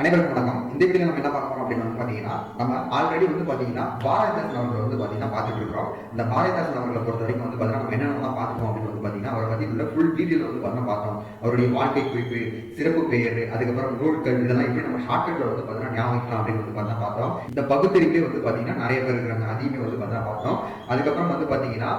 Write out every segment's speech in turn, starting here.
அனைவருக்கும் வணக்கம். இந்த வீடியோ நம்ம என்ன பார்க்க போறோம் அப்படின்னு வந்து பாத்தீங்கன்னா நம்ம ஆல்ரெடி வந்து பாத்தீங்கன்னா பாரதிதாசன் அவர்களை வந்து பாத்தீங்கன்னா பார்த்துட்டு இருக்கிறோம். இந்த பாரதிதாசன் அவர்களை பொறுத்த வரைக்கும் வந்து பாத்தீங்கன்னா நம்ம என்னென்னலாம் பார்த்துக்கோம் அப்படின்னு வந்து பாத்தீங்கன்னா அவரை பத்தி உள்ள ஃபுல் டீட்டெயில் வந்து பாத்தீங்கன்னா பார்த்தோம். அவருடைய வாழ்க்கை குறிப்பு சிறப்பு பெயர் அதுக்கப்புறம் நூல்கள் இதெல்லாம் எப்படி நம்ம ஷார்ட்கட்ல வந்து பாத்தீங்கன்னா ஞாபகம் அப்படின்னு வந்து பார்த்தா பார்த்தோம். இந்த பகுத்தறிவிலே வந்து பாத்தீங்கன்னா நிறைய பேர் இருக்கிறாங்க. அதையுமே வந்து பார்த்தா பார்த்தோம். அதுக்கப்புறம் வந்து பாத்தீங்கன்னா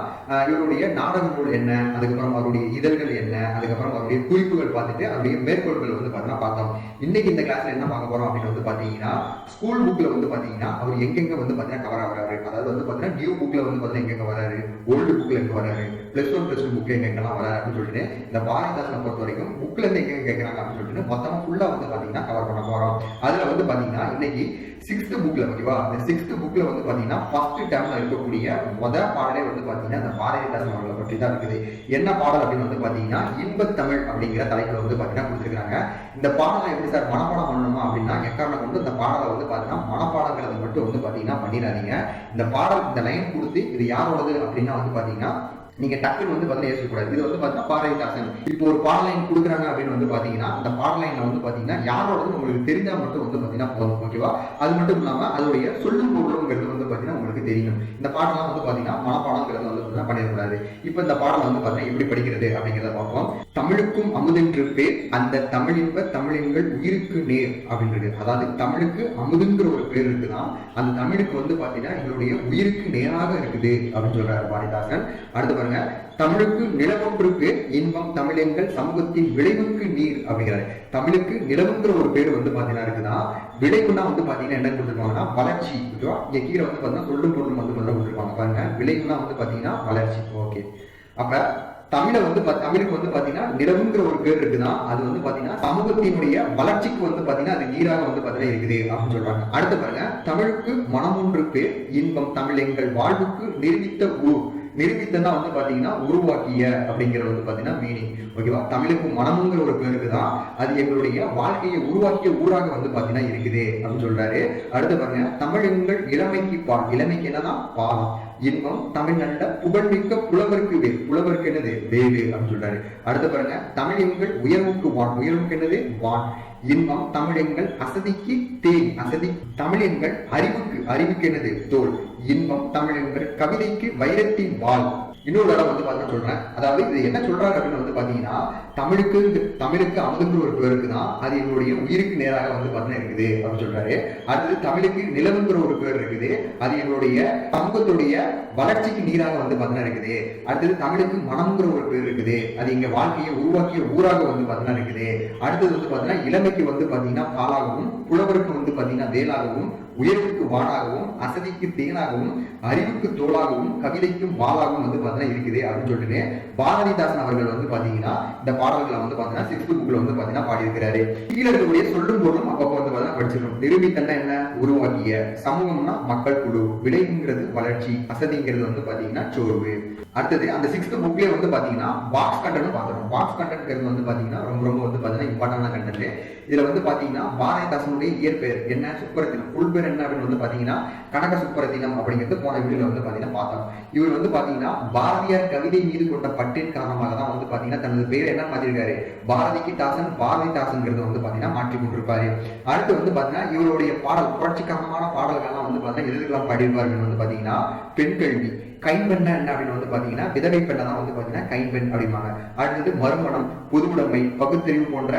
இவருடைய நாடக நூல் என்ன அதுக்கப்புறம் அவருடைய இதழ்கள் என்ன அதுக்கப்புறம் அவருடைய குறிப்புகள் பார்த்துட்டு அவருடைய மேற்கோள்கள் வந்து பாத்தீங்கன்னா பார்த்தோம். இன்னைக்கு இந்த கிளாஸ்ல என்ன பார்க்க போறோம் அப்படின்னு வந்து பாத்தீங்கன்னா ஸ்கூல் புக்ல வந்து பாத்தீங்கன்னா அவர் எங்கெங்க வந்து பாத்தீங்கன்னா கவர் ஆகிறாரு? அதாவது வந்து பார்த்தீங்கன்னா நியூ புக்ல வந்து பார்த்தீங்கன்னா எங்க வராரு ஓல்டு புக்ல எங்கே வராரு plus one plus two book எங்கெங்கெல்லாம் வராரு அப்படின்னு சொல்லிட்டு இந்த பாரதிதாசனை பொறுத்த வரைக்கும் புக்ல இருந்து எங்க கேட்கறாங்க அப்படின்னு சொல்லிட்டு மொத்தமாக ஃபுல்லாக வந்து பாத்தீங்கன்னா கவர் பண்ண போகிறோம் அதுல வந்து பாத்தீங்கன்னா இன்னைக்கு சிக்ஸ்த் புக்ல ஓகேவா இந்த சிக்ஸ்த் புக்ல வந்து பாத்தீங்கன்னா ஃபர்ஸ்ட் டேர்ம்ல இருக்கக்கூடிய முத பாடலே வந்து பாத்தீங்கன்னா இந்த பாரதிதாசன் அவர்களை பற்றி தான் இருக்குது என்ன பாடல் அப்படின்னு வந்து பாத்தீங்கன்னா இன்பத்தமிழ் அப்படிங்கிற தலைப்பில் வந்து பாத்தீங்கன்னா கொடுத்துருக்காங்க இந்த பாடலை எப்படி சார் மனப்பாடம் பண்ணணுமா அப்படின்னா எக்காரணம் கொண்டு இந்த பாடலை வந்து பாத்தீங்கன்னா மனப்பாடங்கிறது மட்டும் வந்து பாத்தீங்கன்னா பண்ணிடாதீங்க இந்த பாடல் இந்த லைன் கொடுத்து இது யாரோடது அப்படின்னா வந்து பாத்தீங்கன்னா நீங்க டக்குன்னு வந்து பார்த்தீங்கன்னா யோசிக்கக்கூடாது இது வந்து பார்த்தீங்கன்னா பாரதிதாசன் இப்போ ஒரு பாடலைன் கொடுக்குறாங்க அப்படின்னு வந்து பாத்தீங்கன்னா அந்த பாடலைன்ல வந்து பாத்தீங்கன்னா யாரோடது உங்களுக்கு தெரிஞ்சா மட்டும் வந்து பாத்தீங்கன்னா போதும் ஓகேவா அது மட்டும் இல்லாம அதோடைய சொல்லும் பொருளுங்கிறது வந்து பாத்தீங்கன்னா உங்களுக்கு தெரியும். இந்த பாடலாம் வந்து பாத்தீங்கன்னா மனப்பாடங்கிறது வந்து பாத்தீங்கன்னா பண்ணிடக்கூடாது. இப்போ இந்த பாடல் வந்து பாத்தீங்கன்னா எப்படி படிக்கிறது அப்படிங்கிறத பார்ப்போம். தமிழுக்கும் அமுதென்று பேர் அந்த தமிழின்ப தமிழின்கள் உயிருக்கு நேர் அப்படின்றது. அதாவது தமிழுக்கு அமுதுங்கிற ஒரு பேர் இருக்குதான். அந்த தமிழுக்கு வந்து பாத்தீங்கன்னா எங்களுடைய உயிருக்கு நேராக இருக்குது அப்படின்னு சொல்றாரு பாரதிதாசன். அடுத்து பாருங்க. தமிழுக்கு நிலவொன்றுக்கு இன்பம் தமிழெங்கள் சமூகத்தின் விளைவுக்கு நீர் அப்படிங்கிறாரு. தமிழுக்கு நிலவுங்கிற ஒரு பேர் வந்து பாத்தீங்கன்னா இருக்குதான் விளைவுனா வந்து பாத்தீங்கன்னா என்ன கொடுத்துருப்பாங்கன்னா வளர்ச்சி. ஓகேவா இங்க கீழே வந்து பாத்தீங்கன்னா சொல்லும் பொருளும் வந்து முதல்ல கொடுத்துருப்பாங்க பாருங்க. விளைவுனா வந்து பாத்தீங்கன்னா வளர்ச்சி. ஓகே. அப்ப தமிழை வந்து தமிழுக்கு வந்து பாத்தீங்கன்னா நிலவுங்கிற ஒரு பேர் இருக்குதான் அது வந்து பாத்தீங்கன்னா சமூகத்தினுடைய வளர்ச்சிக்கு வந்து பாத்தீங்கன்னா அது நீராக வந்து பாத்தீங்கன்னா இருக்குது அப்படின்னு சொல்றாங்க. அடுத்து பாருங்க. தமிழுக்கு மனமொன்று பேர் இன்பம் தமிழ் எங்கள் வாழ்வுக்கு நிர்மித்த ஊர். நிரூபித்தன்னா வந்து பாத்தீங்கன்னா உருவாக்கிய அப்படிங்கிறது வந்து பாத்தீங்கன்னா மீனிங் ஓகேவா தமிழுக்கு மனமுங்கிற ஒரு பேருக்கு தான் அது எங்களுடைய வாழ்க்கையை உருவாக்கிய ஊராக வந்து பாத்தீங்கன்னா இருக்குது அப்படின்னு சொல்றாரு. அடுத்து பாருங்க தமிழங்கள் இளமைக்கு பா இளமைக்கு என்னன்னா பாலம். இன்பம் தமிழ் நல்ல புகழ்மிக்க புலவருக்கு வேல். புலவருக்கு என்னது? வேலு அப்படின்னு சொல்றாரு. அடுத்து பாருங்க தமிழ் எங்கள் உயர்வுக்கு வான். உயர்வுக்கு என்னது? வான். இன்பம் தமிழெங்கள் அசதிக்கு தேன். அசதி தமிழெங்கள் அறிவுக்கு அறிவுக்கு எனது தோல். இன்பம் தமிழெங்கள் கவிதைக்கு வைரத்தின் வாழ் இன்னொரு தடவை வந்து பார்த்தீங்கன்னா சொல்றேன். அதாவது இது என்ன சொல்றாரு அப்படின்னு வந்து பாத்தீங்கன்னா தமிழுக்கு தமிழுக்கு அமுதுங்கிற ஒரு பேருக்கு தான் அது என்னுடைய உயிருக்கு நேராக வந்து பாத்தீங்கன்னா இருக்குது அப்படின்னு சொல்றாரு. அடுத்தது தமிழுக்கு நிலவுங்கிற ஒரு பேர் இருக்குது. அது என்னுடைய சமூகத்துடைய வளர்ச்சிக்கு நீராக வந்து பாத்தீங்கன்னா இருக்குது. அடுத்தது தமிழுக்கு மனம்ங்கிற ஒரு பேர் இருக்குது. அது எங்க வாழ்க்கையை உருவாக்கிய ஊராக வந்து பாத்தீங்கன்னா இருக்குது. அடுத்தது வந்து பாத்தீங்கன்னா இளமைக்கு வந்து பாத்தீங்கன்னா பாலாகவும் புலவருக்கு வந்து பாத்தீங்கன்னா வேலாகவும் உயர்வுக்கு வானாகவும் அசதிக்கு தேனாகவும் அறிவுக்கு தோளாகவும் கவிதைக்கும் வாளாகவும் வந்து பாத்தீங்கன்னா இருக்குது அப்படின்னு சொல்லிட்டு பாரதிதாசன் அவர்கள் வந்து பாத்தீங்கன்னா இந்த பாடல்களை வந்து பாத்தீங்கன்னா சிக்ஸ்த் புக்ல வந்து பாத்தீங்கன்னா பாடியிருக்கிறாரு. கீழே இருக்கக்கூடிய சொல்லும் பொருளும் அப்பப்போ வந்து பாத்தீங்கன்னா படிச்சிடும் நிரூபித்தன்னா என்ன? உருவாக்கிய சமூகம்னா மக்கள் குழு. விளைவுங்கிறது வளர்ச்சி. அசதிங்கிறது வந்து பாத்தீங்கன்னா சோர்வு. அடுத்தது அந்த சிக்ஸ்த் புக்லேயே வந்து பாத்தீங்கன்னா பாக்ஸ் கண்டென்ட் பாத்துறோம் பாக்ஸ் கண்டென்ட்ங்கிறது வந்து பாத்தீங்கன்னா ரொம்ப ரொம்ப வந்து பார்த்தீங்கன்னா இம்பார்ட்டன்டான கண்டென்ட் இதுல வந்து பாத்தீங்கன்னா பாரதிதாசனுடைய இயற்பெயர். என்ன? சுப்பரத்தினம் ஃபுல் பேர் என்ன அப்படின்னு வந்து பாத்தீங்கன்னா கனக சுப்பரத்தினம் அப்படிங்கிறது போன வீடியோவில் வந்து பாத்தீங்கன்னா பார்த்தோம். இவர் வந்து பாத்தீங்கன்னா பாரதியார் கவிதை மீது கொண்ட பற்றின் காரணமாக தான் வந்து பாத்தீங்கன்னா தனது பேர் என்ன மாற்றிருக்காரு பாரதிக்கு தாசன் பாரதிதாசன்ங்கிறத வந்து பாத்தீங்கன்னா மாற்றி கொண்டிருப்பாரு. அடுத்து வந்து பாத்தீங்கன்னா இவருடைய பாடல் புரட்சிகரமான பாடல்கள்லாம் வந்து பார்த்தீங்கன்னா எதிர்கெல்லாம் பாடியிருப்பாருன்னு வந்து பாத்தீங்கன்னா பெண் கல்வி. கைம்பெண்ண என்ன அப்படின்னு வந்து பாத்தீங்கன்னா விதவை பெண்ணை தான் வந்து பாத்தீங்கன்னா கைம்பெண் அப்படிம்பாங்க. அடுத்தது மறுமணம் புதுவுடைமை பகுத்தறிவு போன்ற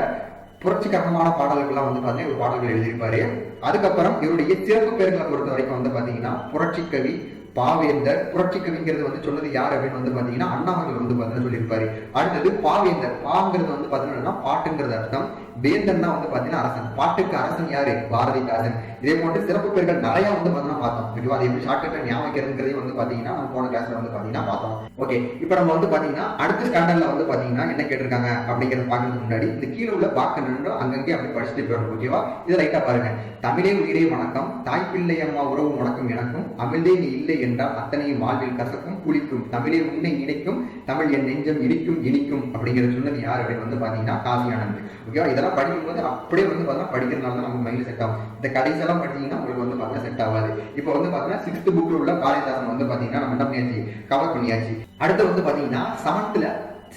புரட்சிகரமான பாடல்கள்லாம் வந்து பார்த்தீங்கன்னா ஒரு பாடல்கள் எழுதியிருப்பாரு. அதுக்கப்புறம் இவருடைய சிறப்பு பேர்களை பொறுத்த வரைக்கும் வந்து பார்த்தீங்கன்னா புரட்சி கவி பாவேந்தர் புரட்சி கவிங்கிறது வந்து சொன்னது யார் அப்படின்னு வந்து பாத்தீங்கன்னா அண்ணாமலை வந்து பாத்தீங்கன்னா சொல்லியிருப்பாரு. அடுத்தது பாவேந்தர் பாங்கிறது வந்து பாத்தீங்கன்னா பாட்டுங்கிறது அர்த்தம். வேந்தன்னா வந்து பாத்தீங்கன்னா அரசன். பாட்டுக்கு அரசன் யாரு? பாரதிதாசன் இதே போன்று சிறப்பு பெயர்கள் நிறைய வந்து பாத்தீங்கன்னா பார்த்தோம். ஓகேவா அது எப்படி ஷார்ட்கட்டை ஞாபகம் வந்து பாத்தீங்கன்னா நம்ம போன கிளாஸ்ல வந்து பாத்தீங்கன்னா பார்த்தோம். ஓகே இப்போ நம்ம வந்து பாத்தீங்கன்னா அடுத்த ஸ்டாண்டர்ட்ல வந்து பாத்தீங்கன்னா என்ன கேட்டிருக்காங்க அப்படிங்கறத பாக்கிறதுக்கு முன்னாடி இந்த கீழே உள்ள பாக்க நின்று அங்கங்கே அப்படி படிச்சுட்டு போயிடும் ஓகேவா இதை ரைட்டா பாருங்க. தமிழே உயிரே வணக்கம். தாய்ப்பிள்ளை அம்மா உறவு வணக்கம் எனக்கும். அமிழ்தே நீ இல்லை என்றால் அத்தனையும் வாழ்வில் கசக்கும் புளிக்கும் தமிழே உன்னை இணைக்கும் தமிழ் என் நெஞ்சம் இனிக்கும் இனிக்கும் அப்படிங்கிறது சொன்னது யார் அப்படின்னு வந்து பாத்தீங்கன்னா காசி ஆனந்த். ஓகேவா இதெல்லாம் படிக்கும்போது அப்படியே வந்து பார்த்தீங்கன்னா படிக்கிறதுனால தான் நமக்கு மைண்ட் செட் ஆகும். இந்த கடைசியெல்லாம் படிச்சீங்கன்னா உங்களுக்கு வந்து பார்த்தீங்கன்னா செட் ஆகாது. இப்போ வந்து பார்த்தீங்கன்னா சிக்ஸ்த் புக்கில் உள்ள காளிதாசன் வந்து பார்த்தீங்கன்னா நம்ம என்ன பண்ணியாச்சு? கவர் பண்ணியாச்சு. அடுத்து வந்து பார்த்தீங்கன்னா செவன்த்தில்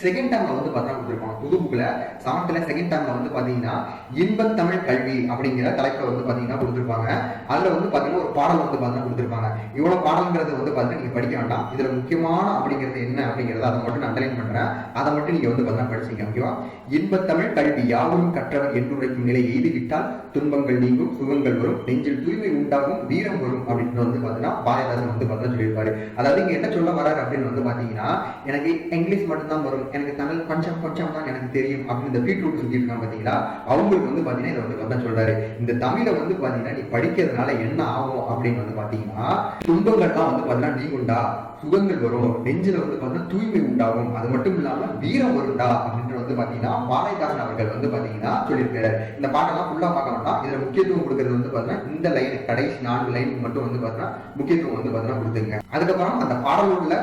செகண்ட் டைம்ல வந்து பார்த்தீங்கன்னா கொடுத்துருப்பாங்க. புது புக்ல செவன்த்ல செகண்ட் டைம்ல வந்து பாத்தீங்கன்னா இன்பத்தமிழ் கல்வி அப்படிங்கிற தலைப்புல வந்து பாத்தீங்கன்னா கொடுத்துருப்பாங்க. அதுல வந்து பாத்தீங்கன்னா ஒரு பாடல் வந்து பாத்தீங்கன்னா கொடுத்துருப்பாங்க. இவ்வளவு பாடல்ங்கிறது வந்து பாத்தீங்கன்னா நீங்க படிக்க வேண்டாம். இதுல முக்கியமான அப்படிங்கிறது என்ன அப்படிங்கறத அதை மட்டும் நான் அண்டர்லைன் பண்றேன். அதை மட்டும் நீங்க வந்து பாத்தீங்கன்னா படிச்சீங்க ஓகேவா இன்பத்தமிழ் கல்வி யாவரும் கற்றவர் என்றுரைக்கும் நிலை எய்துவிட்டால் துன்பங்கள் நீங்கும் சுகங்கள் வரும் நெஞ்சில் தூய்மை உண்டாகும் வீரம் வரும் அப்படின்னு வந்து பாத்தீங்கன்னா பாரதிதாசன் வந்து பாத்தீங்கன்னா சொல்லியிருப்பாரு. அதாவது இங்க என்ன சொல்ல வராரு அப்படின்னு வந்து பாத்தீங்கன்னா எனக்கு இங்கிலீஷ் மட்டும்தான் வரும். எனக்கு தமிழ் கொஞ்சம் கொஞ்சம் தான் எனக்கு தெரியும் அப்படின்னு இந்த பீட்ரூட் சுற்றி இருக்காங்க பாத்தீங்களா அவங்களுக்கு வந்து பார்த்தீங்கன்னா இதை வந்து பார்த்தா சொல்றாரு. இந்த தமிழை வந்து பார்த்தீங்கன்னா நீ படிக்கிறதுனால என்ன ஆகும் அப்படின்னு வந்து பார்த்தீங்கன்னா துன்பங்கள்லாம் வந்து பாத்தீங்கன்னா நீங்குண்டா சுகங்கள் வரும். நெஞ்சில் வந்து பார்த்தீங்கன்னா தூய்மை உண்டாகும். அது மட்டும் இல்லாமல் வீரம் வருண்டா அப்படின்ற வந்து பார்த்தீங்கன்னா பாரதிதாசன் அவர்கள் வந்து பார்த்தீங்கன்னா சொல்லியிருக்காரு இந்த பாட்டெல்லாம் ஃபுல்லாக பார்க்க வேண்டாம். இதில் முக்கியத்துவம் கொடுக்கறது வந்து பார்த்தீங்கன்னா இந்த லைன் கடைசி நான்கு லைன் மட்டும் வந்து பார்த்தீங்கன்னா முக்கியத்துவம் வந்து பார்த்தீங்கன்னா கொடுத்துங்க அதுக்கப்புறம் அந்த பாடலூரில்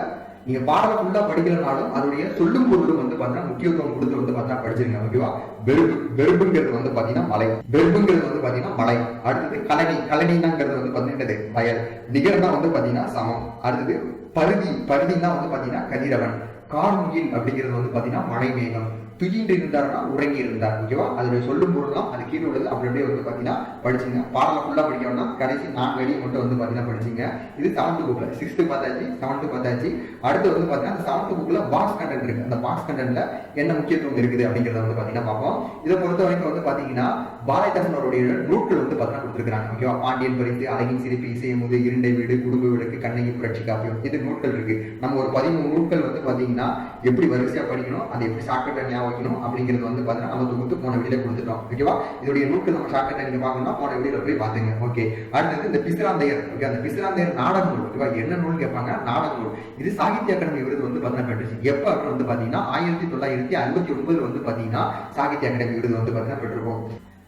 நீங்க பாடலை ஃபுல்லா படிக்கலனாலும் அதனுடைய சொல்லும் பொருளும் வந்து பாத்தீங்கன்னா முக்கியத்துவம் கொடுத்து வந்து பாத்தீங்கன்னா படிச்சிருங்க ஓகேவா வெறுப்பு வெறுப்புங்கிறது வந்து பாத்தீங்கன்னா மலை. வெறுப்புங்கிறது வந்து பாத்தீங்கன்னா மலை. அடுத்தது கலனி கலனினாங்கிறது வந்து பாத்தீங்கன்னா வயல். நிகர்னா வந்து பாத்தீங்கன்னா சமம். அடுத்தது பருதி. பருதினா வந்து பாத்தீங்கன்னா கதிரவன். கார்முகில் அப்படிங்கிறது வந்து பாத்தீங்கன்னா மழை மேகம் துயின்று இருந்தார்னா உறங்கி இருந்தார் ஓகேவா அதில் சொல்லும் பொருள்லாம் அது கீழே உள்ளது. அப்படி அப்படியே வந்து பாத்தீங்கன்னா படிச்சுங்க. பாடலை ஃபுல்லாக படிக்கணும்னா கடைசி நான்கு அடி மட்டும் வந்து பார்த்தீங்கன்னா படிச்சுங்க. இது செவன்த் புக்கில் சிக்ஸ்த்து பார்த்தாச்சு செவன்த்து பார்த்தாச்சு. அடுத்து வந்து பார்த்தீங்கன்னா அந்த செவன்த் புக்கில் பாக்ஸ் கண்டென்ட் இருக்குது அந்த பாக்ஸ் கண்டென்ட்ல என்ன முக்கியத்துவம் இருக்குது அப்படிங்கறத வந்து பாத்தீங்கன்னா பார்ப்போம். இதை பொறுத்த வரைக்கும் வந்து பார்த்தீங்கன்னா பாரதிதாசன் அவருடைய நூட்கள் வந்து பார்த்தீங்கன்னா கொடுத்துருக்காங்க ஓகேவா பாண்டியன் பரிசு அழகின் சிரிப்பு இசையமுது இரண்டை வீடு குடும்ப விளக்கு கண்ணகி புரட்சி காப்பியம். இது நூட்கள் இருக்கு. நம்ம ஒரு பதிமூணு நூட்கள் வந்து பாத்தீங்கன்னா எப்படி வரிசையா படிக்கணும் அதை எப்படி ஷார்ட்கட்டா வைக்கணும் அப்படிங்கிறது வந்து பார்த்தீங்கன்னா நம்ம தொகுத்து போன வீடியோ கொடுத்துட்டோம். ஓகேவா இதோடைய நூட்கள் நம்ம ஷார்ட்கட்டா நீங்க பார்க்கணும்னா போன வீடியோல போய் பாத்துங்க ஓகே அடுத்தது இந்த பிசிராந்தையர். ஓகே அந்த பிசிராந்தையர் நாடக நூல். ஓகேவா என்ன நூல் கேட்பாங்க? நாடக நூல். இது சாகித்ய அகாடமி விருது வந்து பார்த்தீங்கன்னா பெற்றுச்சு. எப்போ அப்படின்னு வந்து பார்த்தீங்கன்னா ஆயிரத்தி தொள்ளாயிரத்தி ஐம்பத்தி ஒன்பதுல வந்து பார்த்தீங்கன்னா சாகித்ய அகாடமி விருது வந்து பார்த்தீங்கன்னா பெற்றிருக்கோம்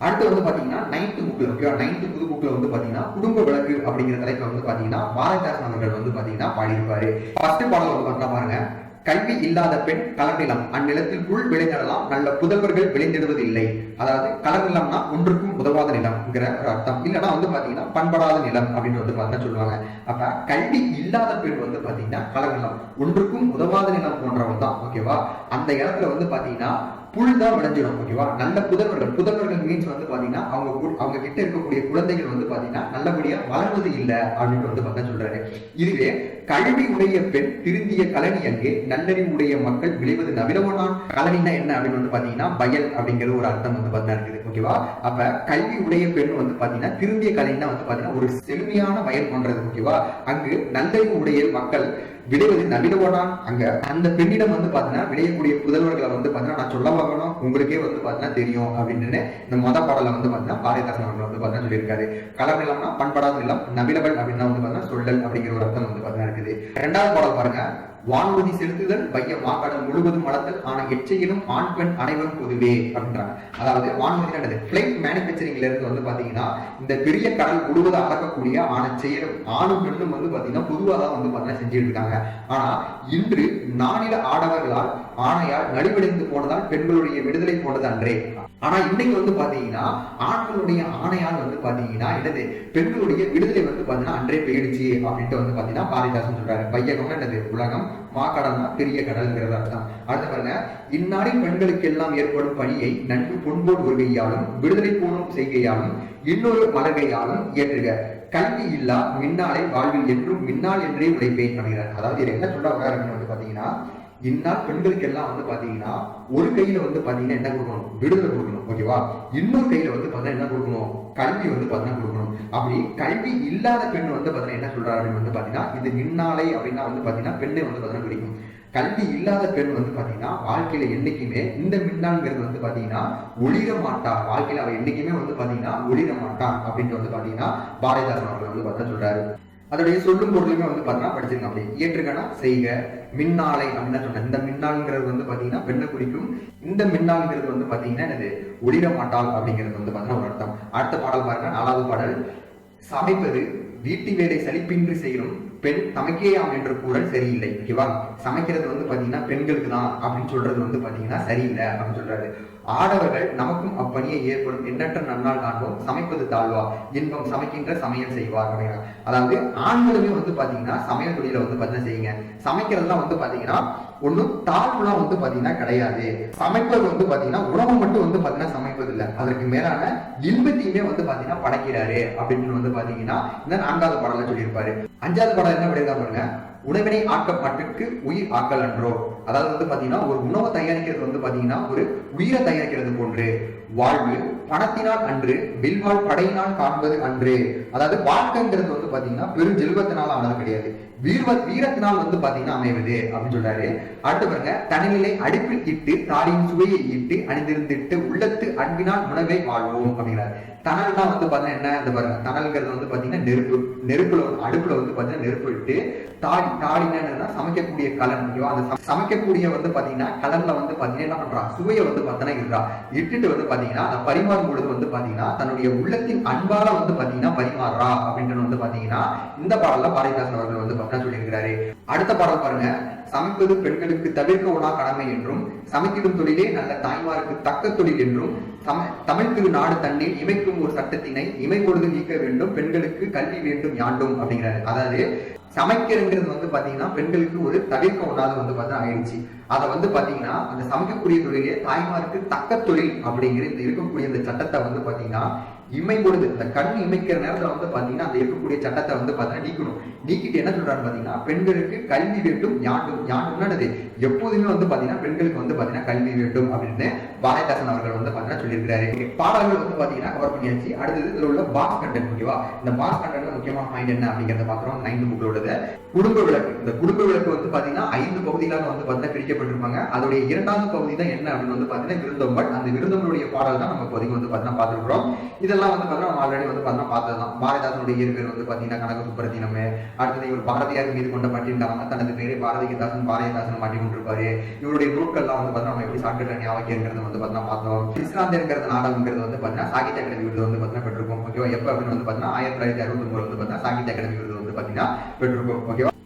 அடுத்து வந்து பாத்தீங்கன்னா நைன்த் புக்ல ஓகேவா நைன்த் புது புக்ல வந்து பாத்தீங்கன்னா குடும்ப விளக்கு அப்படிங்கிற தலைப்புல வந்து பாத்தீங்கன்னா பாரதிதாசன் அவர்கள் வந்து பாத்தீங்கன்னா பாடியிருப்பாரு. ஃபர்ஸ்ட் பாடல் வந்து பாத்தீங்கன்னா பாருங்க. கல்வி இல்லாத பெண் கலர்நிலம் அந்நிலத்தில் புல் விளைந்திடலாம் நல்ல புதல்வர்கள் விளைந்திடுவதில்லை அதாவது கலர்நிலம்னா ஒன்றுக்கும் உதவாத நிலம்ங்கிற ஒரு அர்த்தம். இல்லைன்னா வந்து பாத்தீங்கன்னா பண்படாத நிலம் அப்படின்னு வந்து பார்த்தா சொல்லுவாங்க. அப்ப கல்வி இல்லாத பெண் வந்து பாத்தீங்கன்னா கலர்நிலம் ஒன்றுக்கும் உதவாத நிலம் போன்றவன் தான். ஓகேவா? அந்த இடத்துல வந்து பாத்தீங்கன்னா புல் தான் விளைஞ்சிடும். ஓகேவா? நல்ல புதல்வர்கள். புதல்வர்கள் மீன்ஸ் வந்து பாத்தீங்கன்னா அவங்க கு- அவங்க கிட்ட இருக்கக்கூடிய குழந்தைகள் வந்து பாத்தீங்கன்னா நல்லபடியா வளர்வது இல்லை அப்படின்னு வந்து பார்த்தா சொல்றாரு. இது கல்வி உடைய பெண் திருந்திய கலனி அங்கே நல்லறிவு உடைய மக்கள் விளைவது நவிலவனான் கலனினா என்ன அப்படின்னு வந்து பாத்தீங்கன்னா பயல் அப்படிங்கிற ஒரு அர்த்தம் வந்து பாத்தீங்கன்னா இருக்குது. ஓகேவா அப்ப கல்வி உடைய பெண் வந்து பாத்தீங்கன்னா திருந்திய கலனினா வந்து பாத்தீங்கன்னா ஒரு செழுமையான வயல் போன்றது ஓகேவா அங்கு நல்லறிவு உடைய மக்கள் விளைவது நவீனவனான் அங்க அந்த பெண்ணிடம் வந்து பாத்தீங்கன்னா விளையக்கூடிய புதல்வர்களை வந்து பாத்தீங்கன்னா நான் சொல்ல வாங்கணும் உங்களுக்கே வந்து பாத்தீங்கன்னா தெரியும் அப்படின்னு இந்த மொத பாடல வந்து பாத்தீங்கன்னா பாரதிதாசன் அவர்கள் வந்து பாத்தீங்கன்னா சொல்லியிருக்காரு. கலர் நிலம்னா பண்படாத நிலம் நவிலவள் அப்படின்னா வந்து பாத்தீங்கன்னா சொல்லல் அப்படிங்கிற ஒரு அர்த்தம் வந்து பாத்தீங்கன்னா இருக்குது. இரண்டாவது பாடல் பாருங்க. வான்மதி செலுத்துதல் வைய மாக்கடல் முழுவதும் வளர்த்தல் ஆன எச்சையிலும் ஆண் பெண் அனைவரும் பொதுவே அப்படின்றாங்க. அதாவது வான்மதி என்னது? பிளைட் மேனுபேக்சரிங்ல இருந்து வந்து பாத்தீங்கன்னா இந்த பெரிய கடல் முழுவதும் அளக்கக்கூடிய ஆன செயலும் ஆணும் பெண்ணும் வந்து பாத்தீங்கன்னா பொதுவாக தான் வந்து பாத்தீங்கன்னா செஞ்சுட்டு இருக்காங்க ஆனா இன்று நானில ஆடவர்களால் ஆணையால் நலிவடைந்து போனதால் பெண்களுடைய விடுதலை போனது அன்றே. ஆனா இன்னைக்கு வந்து பாத்தீங்கன்னா ஆண்களுடைய ஆணையால் வந்து பாத்தீங்கன்னா என்னது பெண்களுடைய விடுதலை வந்து பாத்தீங்கன்னா அன்றே போயிடுச்சு அப்படின்ட்டு வந்து பாத்தீங்கன்னா பாரிதாசன் சொல்றாரு. வையகம் என்னது உலகம் மாக்கடல்னா பெரிய கடல்ங்கிறது அர்த்தம். அடுத்து பாருங்க இந்நாளின் பெண்களுக்கு எல்லாம் ஏற்படும் பணியை நன்கு பொன்போடு வருகையாலும் விடுதலை போனும் செய்கையாலும் இன்னொரு மலகையாலும் இயற்றுக. கல்வி இல்லா மின்னாலே வாழ்வில் என்றும் மின்னால் என்றே உழைப்பேன் அப்படிங்கிறார். அதாவது என்ன சொல்ல வர்றாரு அப்படின்னு வந்து பாத்தீங்கன்னா இந்நாள் பெண்களுக்கு எல்லாம் வந்து பாத்தீங்கன்னா ஒரு கையில வந்து பாத்தீங்கன்னா என்ன கொடுக்கணும்? விடுதலை கொடுக்கணும். ஓகேவா இன்னொரு கையில வந்து பாத்தீங்கன்னா என்ன கொடுக்கணும்? கல்வி வந்து பாத்தீங்கன்னா கொடுக்கணும். அப்படி கல்வி இல்லாத பெண் வந்து பாத்தீங்கன்னா என்ன சொல்றாரு அப்படின்னு வந்து பாத்தீங்கன்னா இது நின்னாலை அப்படின்னா வந்து பாத்தீங்கன்னா பெண்ணை வந்து பாத்தீங்கன்னா கிடைக்கும் கல்வி இல்லாத பெண் வந்து பாத்தீங்கன்னா வாழ்க்கையில என்னைக்குமே இந்த மின்னாங்கிறது வந்து பாத்தீங்கன்னா ஒளிர மாட்டா. வாழ்க்கையில அவ என்னைக்குமே வந்து பாத்தீங்கன்னா ஒளிர மாட்டான் அப்படின்ட்டு வந்து பாத்தீங்கன்னா பாரதிதாசன் அவர்கள் வந்து பார்த்தா சொல்றாரு. அதோடைய சொல்லும் பொருளுமே வந்து பாத்தீங்கன்னா படிச்சிருங்க அப்படி ஏற்றுக்கனா செய்க மின்னாலை அப்படின்னு இந்த மின்னால்ங்கிறது வந்து பாத்தீங்கன்னா பெண்ணை குறிக்கும் இந்த மின்னால்ங்கிறது வந்து பாத்தீங்கன்னா என்னது? ஒளிர மாட்டாள் அப்படிங்கிறது வந்து பாத்தீங்கன்னா ஒரு அர்த்தம். அடுத்த பாடல் பாருங்க நாலாவது பாடல். சமைப்பது வீட்டு வேலை சலிப்பின்றி செய்யணும் பெண் தமக்கேயாம் என்ற கூறல் சரியில்லை ஓகேவா சமைக்கிறது வந்து பாத்தீங்கன்னா பெண்களுக்கு தான் அப்படின்னு சொல்றது வந்து பாத்தீங்கன்னா சரியில்லை அப்படின்னு சொல்றாரு. ஆடவர்கள் நமக்கும் அப்பணியை ஏற்படும். எண்ணற்ற நன்னால் காண்போம். சமைப்பது தாழ்வா? இன்பம் சமைக்கின்ற சமையல் செய்வார் அப்படிங்கிறாங்க. அதாவது ஆண்களுமே வந்து பாத்தீங்கன்னா சமையல் தொழில வந்து பாத்தீங்கன்னா செய்யுங்க. சமைக்கிறதுலாம் வந்து பாத்தீங்கன்னா ஒன்றும் தாழ்வுலாம் வந்து பாத்தீங்கன்னா கிடையாது. சமைப்பது வந்து பாத்தீங்கன்னா உணவு மட்டும் வந்து பாத்தீங்கன்னா சமைப்பது இல்லை. அதற்கு மேலான இன்பத்தையுமே வந்து பாத்தீங்கன்னா படைக்கிறாரு அப்படின்னு வந்து பாத்தீங்கன்னா இந்த நான்காவது பாடல சொல்லியிருப்பாரு. அஞ்சாவது பாடல் என்ன பண்ணியிருக்கா பாருங்க. உணவினை ஆக்க மட்டுக்கு உயிர் ஆக்கல் அன்றோ அதாவது வந்து பாத்தீங்கன்னா ஒரு உணவை தயாரிக்கிறது வந்து பாத்தீங்கன்னா ஒரு உயிரை தயாரிக்கிறது போன்று. வாழ்வு பணத்தினால் அன்று வில்வாழ் படையினால் காண்பது அன்று. அதாவது வாழ்க்கைங்கிறது வந்து பாத்தீங்கன்னா பெரும் ஜெல்வத்தினால் ஆனது கிடையாது. வீர்வ வீரத்தினால் வந்து பாத்தீங்கன்னா அமைவது அப்படின்னு சொல்றாரு. அடுத்து பாருங்க தனநிலை அடுப்பில் இட்டு தாலியின் சுவையை இட்டு அணிந்திருந்துட்டு உள்ளத்து அன்பினால் உணவை வாழ்வோம் அப்படிங்கிறாரு. தணல்னா வந்து பாத்தீங்கன்னா என்ன? இந்த பாருங்க தணல்ங்கிறது வந்து பாத்தீங்கன்னா நெருப்பு நெருப்புல அடுப்புல வந்து பாத்தீங்கன்னா நெருப்பு இட்டு தாலி தாலினா என்னன்னா சமைக்கக்கூடிய கலன் ஓகேவா அந்த சமைக்கக்கூடிய வந்து பாத்தீங்கன்னா கலன்ல வந்து பாத்தீங்கன்னா என்ன பண்றா? சுவையை வந்து பாத்தீங்கன்னா இருக்கா இட்டுட்டு வந்து பாத்தீங்கன்னா அதை பரிமாறும் பொழுது வந்து பாத்தீங்கன்னா தன்னுடைய உள்ளத்தின் அன்பால வந்து பாத்தீங்கன்னா பரிமாறுறா அப்படின்றது வந்து பாத்தீங்கன்னா இந்த பாடல்ல பாரதிதாசன் அவர்கள் வந்து பாத்தீங்கன்னா சொல்லியிருக்கிறாரு. அடுத்த பாடல் பாருங்க. சமைப்பது பெண்களுக்கு தவிர்க்க உணா கடமை என்றும் சமைத்திடும் தொழிலே நல்ல தாய்மாருக்கு தக்க தொழில் என்றும் சம தமிழ் திரு நாடு தன்னில் இமைக்கும் ஒரு சட்டத்தினை இமை பொழுது நீக்க வேண்டும் பெண்களுக்கு கல்வி வேண்டும் யாண்டும் அப்படிங்கிறாரு. அதாவது சமைக்கிறங்கிறது வந்து பாத்தீங்கன்னா பெண்களுக்கு ஒரு தவிர்க்க ஒண்ணாத வந்து பார்த்தா ஆயிடுச்சு. அதை வந்து பாத்தீங்கன்னா அந்த சமைக்கக்கூடிய தொழிலே தாய்மாருக்கு தக்க தொழில் அப்படிங்கிற இந்த இருக்கக்கூடிய இந்த சட்டத்தை வந்து பாத்தீங்கன்னா இமை பொழுது இந்த கண் இமைக்கிற நேரத்துல வந்து பாத்தீங்கன்னா அந்த இருக்கக்கூடிய சட்டத்தை வந்து பாத்தீங்கன்னா நீக்கணும். நீக்கிட்டு என்ன சொல்றாரு பாத்தீங்கன்னா பெண்களுக்கு கல்வி வேண்டும் ஞானம் யாண்டும்னானது எப்போதுமே வந்து பாத்தீங்கன்னா பெண்களுக்கு வந்து பாத்தீங்கன்னா கல்வி வேண்டும் அப்படின்னு பாரதிதாசன் அவர்கள் வந்து பாத்தீங்கன்னா சொல்லியிருக்கிறாரு பாடல்கள் வந்து பாத்தீங்கன்னா கவர் பண்ணியாச்சு அடுத்தது இதுல உள்ள பாஸ் கண்டென்ட் ஓகேவா இந்த பாஸ் கண்டென்ட் முக்கியமான பாயிண்ட் என்ன அப்படிங்கறத பாக்குறோம் நைன்த் புக்ல உள்ளது குடும்ப விளக்கு இந்த குடும்ப விளக்கு வந்து பாத்தீங்கன்னா ஐந்து பகுதிகளாக வந்து பாத்தீங்கன்னா பிரிக்கப்பட்டிருப்பாங்க அதோடைய இரண்டாவது பகுதி தான் என்ன அப்படின்னு வந்து பாத்தீங்கன்னா விருந்தோம்பல் அந்த விருந்தோம்பலுடைய பாடல் தான் நம்ம இப்போதைக்கு வந்து பாத்தீங்கன்னா பார்த்துருக்கிறோம் இதெல்லாம் வந்து பாத்தீங்கன்னா நம்ம ஆல்ரெடி வந்து பாத்தீங்கன்னா பார்த்ததுதான் பாரதிதாசனுடைய இயற்பெயர் வந்து பாத்தீங்கன்னா கனக சுப்பரத்தினம் அடுத்தது இவர் பாரதியார் மீது கொண்ட பட்டியல் தனது பேரை பாரதிதாசன் பாரதிதாசன் மாட்டி இருப்பாரு இவருடைய நூட்கள்லாம் வந்து பாத்தீங்கன்னா நம்ம எப்படி சாக்கிட்ட ஞாபகம் வந்து பாத்தீங்கன்னா பார்த்தோம். விஸ்ராந்திங்கிறது நாடகங்கிறது வந்து பாத்தீங்கன்னா சாகித்ய அகாடமி விருது வந்து பாத்தீங்கன்னா பெற்றிருக்கோம். ஓகேவா? எப்ப அப்படின்னு வந்து பாத்தீங்கன்னா ஆயிரத்தி தொள்ளாயிரத்தி அறுபத்தி ஒன்பது வந்து பாத்தீங்கன்னா சாகித்ய அகாடமி விருது வந்து பாத்தீங்கன்னா பெற்றிருக்கோம். ஓகேவா?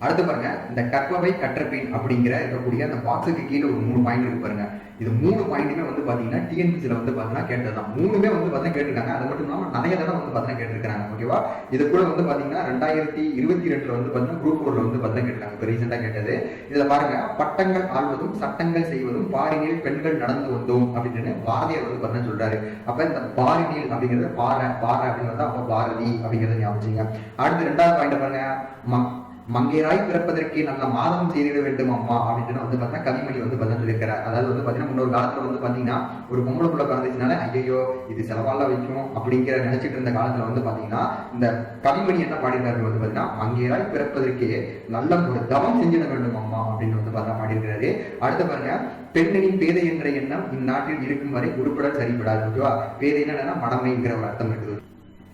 அடுத்து பாருங்க இந்த கற்பவை கற்றபின் அப்படிங்கிற இருக்கக்கூடிய அந்த பாக்ஸுக்கு கீழே ஒரு மூணு பாயிண்ட் இருக்கு பாருங்க. இது மூணு பாயிண்ட்டுமே வந்து பாத்தீங்கன்னா டிஎன்பிசில வந்து பாத்தீங்கன்னா கேட்டதுதான். மூணுமே வந்து பாத்தீங்கன்னா கேட்டிருக்காங்க. அது மட்டும் இல்லாம நிறைய தடவை வந்து பாத்தீங்கன்னா கேட்டிருக்காங்க ஓகேவா இது கூட வந்து பாத்தீங்கன்னா ரெண்டாயிரத்தி இருபத்தி ரெண்டுல வந்து பாத்தீங்கன்னா குரூப் ஃபோர்ல வந்து பாத்தீங்கன்னா கேட்டிருக்காங்க. இப்போ ரீசெண்டா கேட்டது. இதுல பாருங்க பட்டங்கள் ஆள்வதும் சட்டங்கள் செய்வதும் பாரினில் பெண்கள் நடந்து வந்தோம் அப்படின்னு பாரதியார் வந்து பாத்தீங்கன்னா சொல்றாரு. அப்ப இந்த பாரினில் அப்படிங்கிறது பார பாறை அப்படிங்கிறது அப்ப பாரதி அப்படிங்கறத ஞாபகம் அடுத்து ரெண்டாவது பாயிண்ட் பாருங்க ம- மங்கையராய் பிறப்பதற்கே நல்ல மாதம் செய்திட வேண்டும் அம்மா அப்படின்னு வந்து பார்த்தீங்கன்னா கவிமணி வந்து பார்த்தீங்கன்னா அதாவது வந்து பார்த்தீங்கன்னா முன்னொரு காலத்துல வந்து பார்த்தீங்கன்னா ஒரு பொம்பளை பிள்ளை பிறந்துச்சுனால ஐயோ இது செலவால வைக்கும் அப்படிங்கிற நினைச்சிட்டு இருந்த காலத்துல வந்து பார்த்தீங்கன்னா இந்த கவிமணி என்ன பாடியிருக்காரு வந்து பார்த்தீங்கன்னா மங்கையராய் பிறப்பதற்கே நல்ல ஒரு தவம் செஞ்சிட வேண்டும் அம்மா அப்படின்னு வந்து பார்த்தா பாடியிருக்கிறாரு. அடுத்து பாருங்க பெண்ணின் பேதை என்ற எண்ணம் இந்நாட்டில் இருக்கும் வரை உருப்பட சரிபடாது. ஓகேவா? பேதை என்னன்னா மடமைங்கிற ஒரு அர்த்தம் இருக்குது.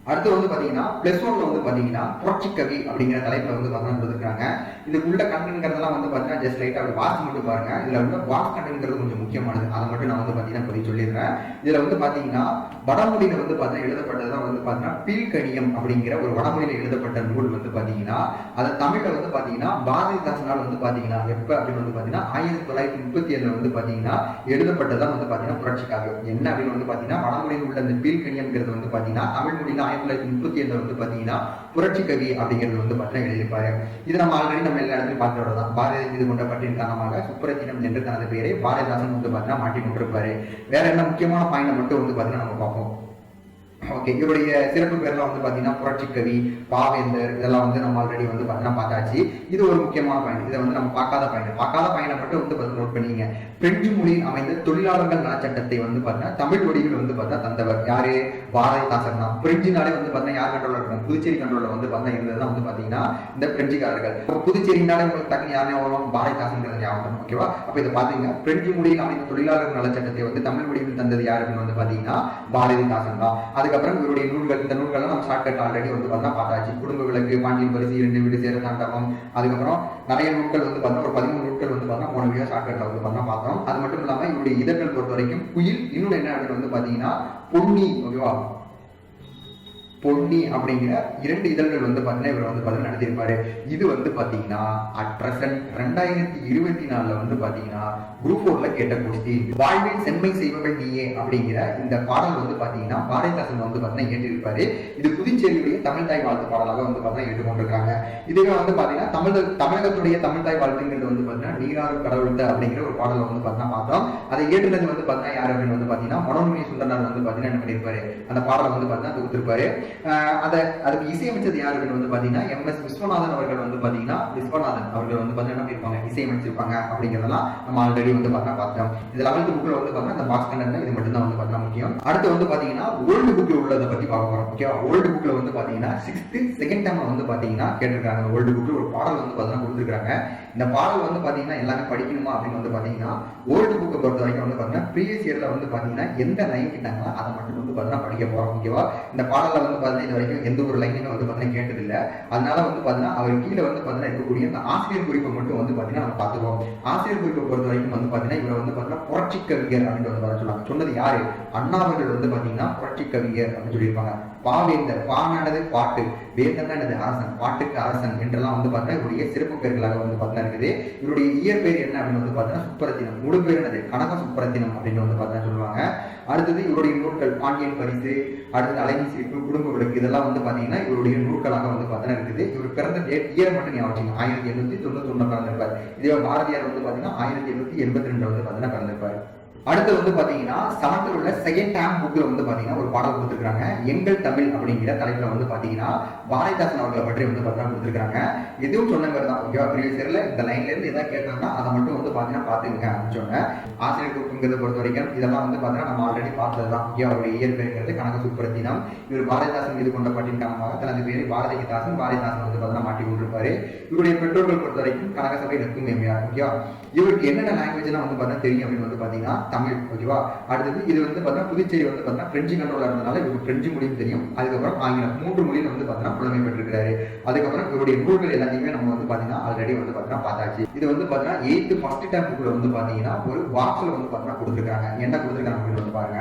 அடுத்து வந்து பாத்தீங்கன்னா பிளஸ் ஒன்ல வந்து பாத்தீங்கன்னா புரட்சி கவி அப்படிங்கிற தலைப்புல வந்து பாத்தீங்கன்னா கொடுத்துருக்காங்க இதுக்குள்ள கண்டென்ட்ங்கிறதெல்லாம் வந்து பாத்தீங்கன்னா ஜஸ்ட் லைட்டா அப்படி வாசி மட்டும் பாருங்க இதுல உள்ள வாஸ் கண்டென்ட்ங்கிறது கொஞ்சம் முக்கியமானது அதை மட்டும் நான் வந்து பாத்தீங்கன்னா இப்போதைக்கு சொல்லிடுறேன் இதுல வந்து பாத்தீங்கன்னா வடமொழியில வந்து பாத்தீங்கன்னா எழுதப்பட்டதுதான் வந்து பாத்தீங்கன்னா பீல்கணியம் அப்படிங்கிற ஒரு வடமொழியில எழுதப்பட்ட நூல் வந்து பாத்தீங்கன்னா அதை தமிழ்ல வந்து பாத்தீங்கன்னா பாரதிதாசனால் வந்து பாத்தீங்கன்னா எப்ப அப்படின்னு வந்து பாத்தீங்கன்னா ஆயிரத்தி தொள்ளாயிரத்தி முப்பத்தி ஏழுல வந்து பாத்தீங்கன்னா எழுதப்பட்டதான் வந்து பாத்தீங்கன்னா புரட்சி காவியம் என்ன அப்படின்னு வந்து பாத்தீங்கன்னா வடமொழியில் உள்ள அந்த பீல்கணியம்ங்கிறது வந்து பாத்தீங்கன்னா தமிழ் மொழியில ஆயிரத்தி தொள்ளாயிரத்தி முப்பத்தி ஏழுல வந்து பாத்தீங்கன்னா புரட்சி கவி அப்படிங்கிறது வந்து பாத்தீங்கன்னா எழுதியிருப்பாரு. இது நம்ம ஆல்ரெடி நம்ம எல்லா இடத்துலையும் பார்த்து தான் பாரதி மீது கொண்ட பட்டியல் காரணமாக சுப்பரத்தினம் என்று தனது பெயரை பாரதிதாசன் வந்து பாத்தீங்கன்னா மாட்டி கொண்டிருப்பாரு. வேற என்ன முக்கியமான பாயிண்ட் மட்டும் வந்து பாத்தீங்கன்னா நம்ம பார்ப்போம். ஓகே இவருடைய சிறப்பு பேர்லாம் வந்து பார்த்தீங்கன்னா புரட்சிக்கவி பாவேந்தர் இதெல்லாம் வந்து நம்ம ஆல்ரெடி வந்து பார்த்தீங்கன்னா பார்த்தாச்சு. இது ஒரு முக்கியமான பயணம் இதை வந்து நம்ம பார்க்காத பயணம் பார்க்காத பயணம் மட்டும் வந்து பாத்தீங்கன்னா நோட் பண்ணிங்க. பிரெஞ்சு மொழியில் அமைந்த தொழிலாளர்கள் நலச்சட்டத்தை வந்து பார்த்தீங்கன்னா தமிழ் வடிவில் வந்து பார்த்தீங்கன்னா தந்தவர் யாரு? பாரதிதாசன் தான். பிரெஞ்சுனாலே வந்து பார்த்தீங்கன்னா யார் கண்ட்ரோல் இருக்கும்? புதுச்சேரி கண்ட்ரோல்ல வந்து பாத்தீங்கன்னா இருந்ததுதான் வந்து பார்த்தீங்கன்னா இந்த பிரெஞ்சுக்காரர்கள். அப்ப புதுச்சேரினாலே உங்களுக்கு தக்கு யார் ஞாபகம் பாரதிதாசன்கிறது ஞாபகம் ஓகேவா அப்போ இதை பார்த்தீங்கன்னா பிரெஞ்சு மொழியில் அமைந்த தொழிலாளர் நலச்சட்டத்தை வந்து தமிழ் வடிவில் தந்தது யாருன்னு வந்து பார்த்தீங்கன்னா பாரதிதாசன் தான். அதுக்கப்புறம் இவருடைய நூல்கள் இந்த நூல்கள்லாம் நம்ம ஷார்ட்கட் ஆல்ரெடி வந்து பார்த்தா பார்த்தாச்சு. குடும்ப விளக்கு பாண்டியன் பரிசு இரண்டு வீடு சேர தாண்டவம் அதுக்கப்புறம் நிறைய நூல்கள் வந்து பார்த்தா ஒரு பதிமூணு நூல்கள் வந்து பார்த்தா போன வீடியோ ஷார்ட்கட்ல வந்து பார்த்தா பார்த்தோம். அது மட்டும் இல்லாம இவருடைய இதழ்கள் பொறுத்த வரைக்கும் குயில் இன்னொன்று என்ன அப்படின்னு வந்து பாத்தீங்கன்னா பொன்னி ஓகேவா பொன்னி அப்படிங்கிற இரண்டு இதழ்கள் வந்து பார்த்தீங்கன்னா இவர் வந்து பார்த்தீங்கன்னா நடத்தியிருப்பாரு. இது வந்து பாத்தீங்கன்னா அட் பிரசன்ட் ரெண்டாயிரத்தி இருபத்தி நாலுல வந்து பாத்தீங்கன்னா குரூப் ஃபோர்ல கேட்ட கொஸ்டி வாழ்வில் செம்மை செய்பவள் நீயே அப்படிங்கிற இந்த பாடல் வந்து பாத்தீங்கன்னா பாரதிதாசன் வந்து பாத்தீங்கன்னா ஏற்றிருப்பாரு இது புதுச்சேரியுடைய தமிழ் தாய் வாழ்த்து பாடலாக வந்து பார்த்தீங்கன்னா ஏற்றுக்கொண்டிருக்காங்க இதுவே வந்து பாத்தீங்கன்னா தமிழ் தமிழகத்துடைய தமிழ் தாய் வாழ்த்துங்கிறது வந்து பாத்தீங்கன்னா நீராறு அப்படிங்கிற ஒரு பாடலை வந்து பாத்தீங்கன்னா பார்த்தோம் அதை ஏற்றுனது வந்து பாத்தீங்கன்னா யார் அப்படின்னு வந்து பாத்தீங்கன்னா மனோன்மணி சுந்தரனார் வந்து பார்த்தீங்கன்னா என்ன பண்ணியிருப்பாரு அந்த பாடலை வந்து பார்த்தீங்கன்னா தொகுத்திருப்பாரு அதை அதுக்கு இசையமைச்சது யார் அப்படின்னு வந்து பார்த்தீங்கன்னா எம் எஸ் விஸ்வநாதன் அவர்கள் வந்து பாத்தீங்கன்னா விஸ்வநாதன் அவர்கள் வந்து பார்த்தீங்கன்னா என்ன இசையமைச்சிருப்பாங்க அப்படிங்கிறதெல்லாம் நம்ம ஆல்ரெடி வந்து பார்த்தா பார்த்தோம் இது லெவல்த் புக்ல வந்து பார்த்தீங்கன்னா இந்த பாக்ஸ் கண்டென்ட் இது மட்டும் தான் வந்து பார்த்தா முக்கியம் அடுத்து வந்து பாத்தீங்கன்னா ஓல்டு புக்கில் உள்ளதை பத்தி பார்க்க போகிறோம் ஓகே ஓல்டு புக்ல வந்து பாத்தீங்கன்னா சிக்ஸ்த்து செகண்ட் டைம் வந்து பாத்தீங்கன்னா கேட்டிருக்காங்க ஓல்டு புக்கில் ஒரு பாடல் வந்து பாத்தீங்கன்னா கொடுத்துருக்காங்க இந்த பாடல் வந்து பாத்தீங்கன்னா எல்லாமே படிக்கணுமா அப்படின்னு வந்து பாத்தீங்கன்னா ஓல்டு புக்கை பொறுத்த வரைக்கும் வந்து பாத்தீங்கன்னா ப்ரீவியஸ் இயர்ல வந்து பாத்தீங்கன்னா எந்த லைன் கிட்டாங்களோ அதை மட்டும் வந்து பாத்தீங்கன்னா படிக்க போறோம் ஓகேவா இந்த பாடலில் வந்து பாத்தீங்கன்னா வரைக்கும் எந்த ஒரு லைனும் வந்து பாத்தீங்கன்னா கேட்டதில்லை அதனால வந்து பாத்தீங்கன்னா அவர் கீழே வந்து பாத்தீங்கன்னா இருக்கக்கூடிய அந்த ஆசிரியர் குறிப்பை மட்டும் வந்து பாத்தீங்கன்னா நம்ம பார்த்துக்குவோம் ஆசிரியர் குறிப்பை பொறுத்த வரைக்கும் வந்து பாத்தீங்கன்னா இவரை வந்து பாத்தீங்கன்னா புரட்சி கவிஞர் அப்படின்னு வந்து பாத்தீங்கன்னா சொல்லுவாங்க சொன்னது யாரு அண்ணாவர்கள் வந்து பாத்தீங்கன்னா புரட்சி கவிஞர் அப்படின்னு சொல்லியிருப்பாங்க பாவேந்தர் பானானது பாட்டு வேந்தன் என்னது அரசன் பாட்டுக்கு அரசன் என்றெல்லாம் வந்து பாத்தீங்கன்னா இவருடைய சிறப்பு பெயர்களாக வந்து பாத்தீங்கன்னா இருக்குது. இவருடைய இயற்பெயர் என்ன அப்படின்னு வந்து பாத்தீங்கன்னா சுப்பரத்தினம். முழு பேர் என்னது கனக சுப்பரத்தினம் அப்படின்னு வந்து பாத்தீங்கன்னா சொல்லுவாங்க. அடுத்தது இவருடைய நூல்கள் பாண்டியன் பரிசு அடுத்தது அலைவி சிரிப்பு குடும்ப விளக்கு இதெல்லாம் வந்து பார்த்தீங்கன்னா இவருடைய நூல்களாக வந்து பாத்தீங்கன்னா இருக்குது. இவர் பிறந்த டேட் இயர் மட்டும் ஞாபகம் ஆயிரத்தி எண்ணூத்தி தொண்ணூத்தி ஒண்ணு பிறந்திருப்பார். இதே பாரதியார் வந்து பாத்தீங்கன்னா ஆயிரத்தி எண்ணூத்தி எண்பத்தி ரெண்டு வந்து பாத்தீங்கன்னா பிறந்திருப்பார். அடுத்து வந்து பாத்தீங்கன்னா செவன்த்ல உள்ள செகண்ட் டேம் புக்ல வந்து பாத்தீங்கன்னா ஒரு பாடல் கொடுத்துருக்காங்க எங்கள் தமிழ் அப்படிங்கிற தலைப்புல வந்து பாத்தீங்கன்னா பாரதிதாசன் அவர்களை பற்றி வந்து பாத்தீங்கன்னா கொடுத்துருக்காங்க எதுவும் சொன்ன மாதிரி தான் ஓகேவா ப்ரீவியஸ் இயர்ல இந்த லைன்ல இருந்து எதாவது கேட்டாங்கன்னா அதை மட்டும் வந்து பாத்தீங்கன்னா பாத்துக்கங்க அப்படின்னு சொன்னேன். ஆசிரியர் குறிப்புங்கிறத பொறுத்த வரைக்கும் இதெல்லாம் வந்து பாத்தீங்கன்னா நம்ம ஆல்ரெடி பார்த்தது தான் ஓகே அவருடைய இயற்பெயர்ங்கிறது கணக்கு சுப்புரத்தினம் இவர் பாரதிதாசன் மீது கொண்ட பட்டின் காரணமாக தனது பேர் பாரதிதாசன் பாரதிதாசன் வந்து பாத்தீங்கன்னா மாட்டி கொண்டிருப்பாரு இவருடைய பெற்றோர்கள் பொறுத்த வரைக்கும் கனகசபை நெக்கும் மேமையார் ஓகேவா இவருக்கு என்னென்ன லாங்குவேஜ்லாம் வந்து பாத்தீங்கன்னா தெரியும் அப்படின்னு வந்து பாத்தீங்கன்னா தமிழ் ஓகேவா? அடுத்தது இது வந்து பார்த்தீங்கன்னா புதுச்சேரி வந்து பார்த்தீங்கன்னா பிரெஞ்சு கண்ட்ரோலா இருந்தனால இவருக்கு பிரெஞ்சு மொழியும் தெரியும். அதுக்கப்புறம் ஆங்கிலம் மூன்று மொழியில் வந்து பார்த்தீங்கன்னா புலமை பெற்றிருக்கிறாரு. அதுக்கப்புறம் இவருடைய நூல்கள் எல்லாத்தையுமே நம்ம வந்து பார்த்தீங்கன்னா ஆல்ரெடி வந்து பார்த்தீங்கன்னா பார்த்தாச்சு. இது வந்து பார்த்தீங்கன்னா எயித்து ஃபர்ஸ்ட் டைம் புக்ல வந்து பார்த்தீங்கன்னா ஒரு பாக்ஸ்ல வந்து பார்த்தீங்கன்னா கொடுத்துருக்காங்க. என்ன கொடுத்துருக்காங்க அப்படின்னு வந்து பாருங்க.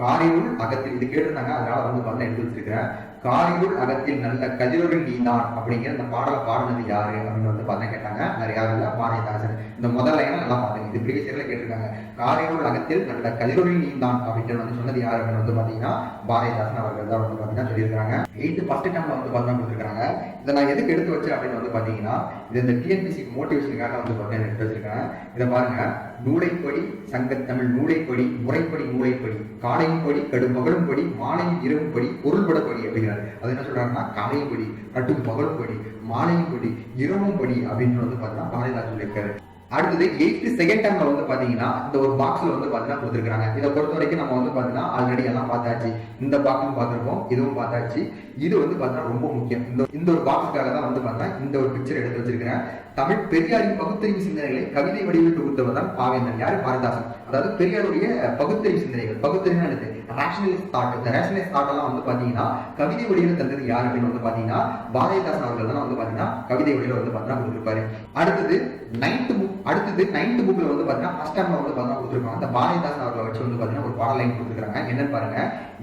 காரிருள் அகத்தில் இது கேட்டிருந்தாங்க அதனால வந்து பார்த்தீங்கன்னா எடுத்து வச்சிருக்கிறேன். காரிருள் அகத்தில் நல்ல கதிரொருள் நீதான் அப்படிங்கிற இந்த பாடலை பாடினது யாரு அப்படின்னு வந்து பார்த்தா கேட்டாங்க. நிறைய யாரும் இல்ல. பாரதிதாசன் இந்த முதல் என்ன நல்லா பாத்துங்க இது ப்ரீவியஸ் இயர்ல கேட்டிருக்காங்க. காரிருள் அகத்தில் நல்ல கதிரொருள் நீதான் அப்படின்ட்டு வந்து சொன்னது யாரு அப்படின்னு வந்து பாத்தீங்கன்னா பாரதிதாசன் அவர்கள் தான் வந்து பாத்தீங்கன்னா சொல்லியிருக்காங்க. எயித்து ஃபர்ஸ்ட் டைம்ல வந்து பார்த்தா கொடுத்துருக்காங்க இதை நான் எதுக்கு எடுத்து வச்சேன் அப்படின்னு வந்து பாத்தீங்கன்னா இது இந்த டிஎன்பிசி மோட்டிவேஷனுக்காக வந்து பார்த்தீங்கன்னா எடுத்து வச்சிருக்கேன். இதை பாருங்க. நூலைப்படி சங்கத்தமிழ் நூலைப்படி முறைப்படி நூலைப்படி காலையும் படி கடும் பகலும் படி மாலையும் இரவும் படி பொருள்படப்படி அப்படிங்கிறார். அது என்ன சொல்றாருன்னா காலையும் படி கடும் பகலும் படி மாலையும் படி இரவும் படி அப்படின்னு வந்து பார்த்தீங்கன்னா பாரதிதாசன் சொல்லியிருக்காரு. அடுத்தது எயித்து செகண்ட் டைம்ல வந்து பாத்தீங்கன்னா இந்த ஒரு பாக்ஸ்ல வந்து பாத்தீங்கன்னா கொடுத்துருக்காங்க இதை பொறுத்த வரைக்கும் நம்ம வந்து பாத்தீங்கன்னா ஆல்ரெடி எல்லாம் பார்த்தாச்சு. இந்த பாக்ஸும் பார்த்திருப்போம் இதுவும் பார்த்தாச்சு. இது வந்து பாத்தீங்கன்னா ரொம்ப முக்கியம். இந்த இந்த ஒரு பாக்ஸுக்காக தான் வந்து பாத்தீங்கன்னா இந்த ஒரு பிக்சர் எடுத்து வச்சிருக்கிறேன். தமிழ் பெரியாரின் பகுத்தறிவு சிந்தனைகளை கவிதை வடிவில் தொகுத்தவர் தான் பாவேந்தன். யாரு? பாரதாசன் அதாவது பெரியாருடைய பகுத்தறிவு சிந்தனைகள். பகுத்தறிவு என்னது? ரேஷனலிஸ்ட் தாட் இந்த ரேஷனலிஸ்ட் தாட் எல்லாம் வந்து பாத்தீங்கன்னா கவிதை வடிவில் தந்தது யார் அப்படின்னு வந்து பாத்தீங்கன்னா பாரதிதாசன் அவர்கள் தான் வந்து பாத்தீங்கன்னா கவிதை வடிவில் வந்து பாத்தீங்கன்னா கொடுத்திருப்பாரு. அடுத்தது நைன்த் புக் அடுத்தது நைன்த் புக்ல வந்து பாத்தீங்கன்னா ஃபர்ஸ்ட் டைம்ல வந்து பாத்தீங்கன்னா கொடுத்திருப்பாங்க. அந்த பாரதிதாசன் அவர்களை வச்சு வந்து பாத்தீங்கன்னா ஒரு பாடல் லைன் கொடுத்துருக்காங்க என்னன்னு பாருங்க.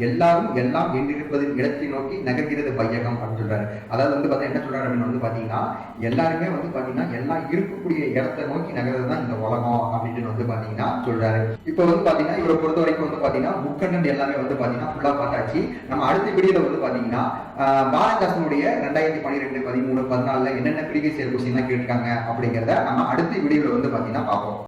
எல்லாரும் எல்லாம் என்றிருப்பதின் இடத்தை நோக்கி நகர்கிறது பையகம் அப்படின்னு சொல்றாரு. அதாவது வந்து பாத்தீங்கன்னா என்ன சொல்றாரு அப்படின்னு வந்து பாத்தீங்கன்னா எல்லாருமே வந்து பாத்தீங்கன்னா எல்லாம் இருக்கக்கூடிய இடத்தை நோக்கி நகர்றது தான் இந்த உலகம் அப்படின்னு வந்து பாத்தீங்கன்னா சொல்றாரு. இப்போ வந்து பாத்தீங்கன்னா இவரை பொறுத்த வரைக்கும் வந்து பாத்தீங்கன்னா புக் எல்லாமே வந்து பாத்தீங்கன்னா ஃபுல்லா பார்த்தாச்சு. நம்ம அடுத்த வீடியோல வந்து பாத்தீங்கன்னா பாரதாசனுடைய ரெண்டாயிரத்தி பன்னிரெண்டு பதிமூணு பதினாலுல என்னென்ன ப்ரீவியஸ் இயர் கொஸ்டின் கேட்டிருக்காங்க அப்படிங்கிறத நம்ம அடுத்த விடியில வந்து பாத்தீங்கன்னா பார்ப்போம்.